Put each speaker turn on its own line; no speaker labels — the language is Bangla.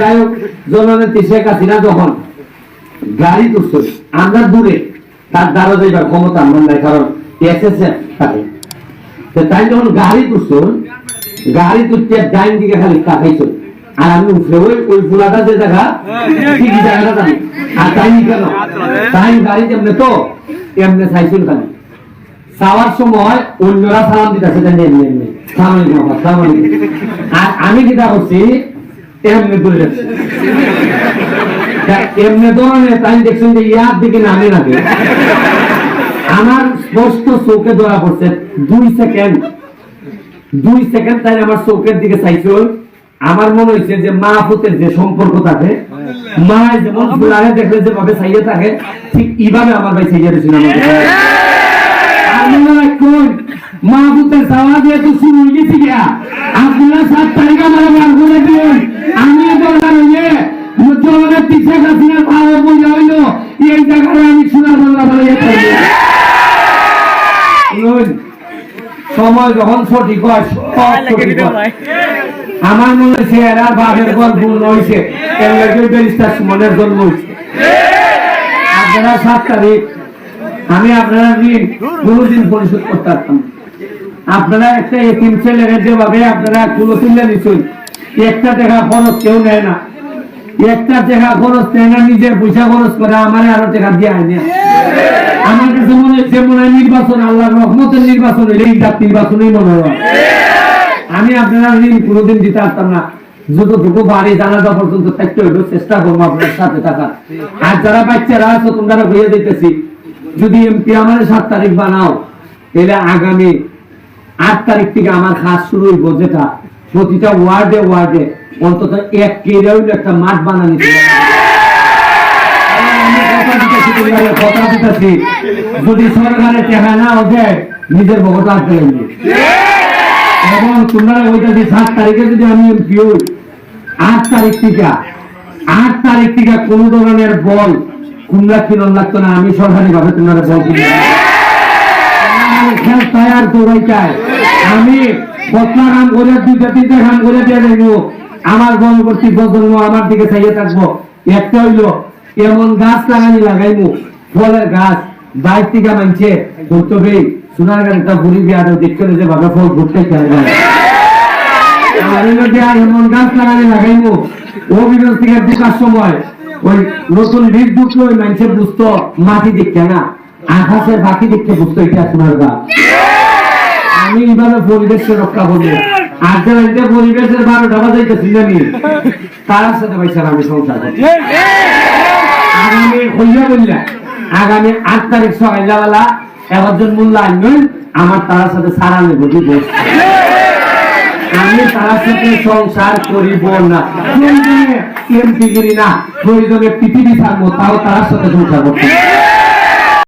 যাই হোক, জননেত্রী শেখ হাসিনা যখন গাড়ি তুলছে, আমরা দূরে, তার দ্বারা যাইবার ক্ষমতা আমার নাই, কারণ এসএসএফ থাকে। তাই যখন গাড়ি তুলছো, গাড়ি তুলতে ডাইন দিকে খালি তাকাইছো। আর আমি উঠে ওই ওই ফুলাটা যে দেখা, ঠিক জায়গাটা জানি। আর তাই কেন? তাই গাড়ি যেমনে তো এমনি চাইছিল খালি চাওয়ার সময় অন্যরা সালাম দিতেছে এমনি এমনি সালাম। আর আমি যেটা করছি এমনি এমনি ধরনের তাই দেখছেন যে ইয়ার দিকে নামে নামে আমার স্পষ্ট চোখে ধরা পড়ছে দুই সেকেন্ড। দুই সেকেন্ড তাই আমার চোখের দিকে চাইছিল আমার মনে হয়েছে যে মা পুতের যে সম্পর্ক থাকে মা যেমন ফুলারে দেখলে যেভাবে চাইয়ে থাকে ঠিক এইভাবে আমার ভাই চাইয়ে দিয়েছিল আমার কোন মা পুতের চাওয়া যেহেতু শুরু হয়ে গেছি বোঝা হইল এই জায়গায় আমি সোনার বাংলা শুনুন, সময় যখন সঠিক হয়। আমার মনে হচ্ছে হয়েছে। সুমনের জন্ম হয়েছে। আপনারা সাত তারিখ আমি আপনারা ঋণ কোনোদিন পরিশোধ করতে পারতাম। আপনারা একটা ছেলের যেভাবে আপনারা কুলো তুলে নিচ্ছেন একটা টাকা খরচ কেউ নেয় না। একটা টাকা খরচ নেয় না, নিজের পয়সা খরচ করে, আমার আরও টাকা দিয়ে আনে আমার কাছে মনে হচ্ছে, মনে হয় নির্বাচন, আল্লাহর রহমতের নির্বাচন হইলে জাত নির্বাচনই মনে হয়। আমি আপনারা ঋণ কোনোদিন দিতে পারতাম না। যতটুকু বাড়ি জানাজা পর্যন্ত থাকতে হইব চেষ্টা করব আপনার সাথে থাকা আর যারা বাচ্চারা আছো তোমরা হয়ে দিতেছি, যদি এমপি আমার সাত তারিখ বানাও, তাহলে আগামী আট তারিখ থেকে আমার কাজ শুরু হইব যেটা। প্রতিটা ওয়ার্ডে ওয়ার্ডে অন্তত এক কেড়ে একটা মাঠ বানানি কথা দিতেছি, যদি সরকারের টাকা না দেয় নিজের ভোট আসতে এবং তোমরা ওইটা যে সাত তারিখে যদি আমি এমপি আট তারিখ থেকে আট তারিখ থেকে কোন ধরনের বল কুমড়া কিনন লাগতো না আমি সরকারি ভাবে তোমরা বল খেল তৈয়ার দৌড়াই আমি করে দুইটা তিনটা করে দিয়ে আমার প্রজন্ম আমার দিকে চাইয়ে থাকব। একটা হইল, এমন গাছ ফলের গাছ মানছে কর্তব্যে সোনার একটা বুড়ি বিয়া দেখতে যে ফল ঘুরতে আর আর এমন গাছ লাগাইমু অভিনয় থেকে সময়, ওই নতুন বীজ ঢুকলো, ওই মানুষের বুঝতো, মাটি দেখতে না, আকাশের বাকি দেখতে বুঝতো, এটা সোনার গাছ আমি এইভাবে পরিবেশকে রক্ষা করব যারা এটা পরিবেশের বারোটা বাজাইতেছি জানি তার সাথে পয়সা আমি সংসার আগামী হইয়া বললা আগামী আট তারিখ সকালবেলা একজন মূল্য আনবেন আমার তার সাথে সারা নেব বসছে আমি তার সাথে সংসার করিব না। এমপি গিরি না, প্রয়োজনে পৃথিবী থাকব তাও তার সাথে সংসার করতে।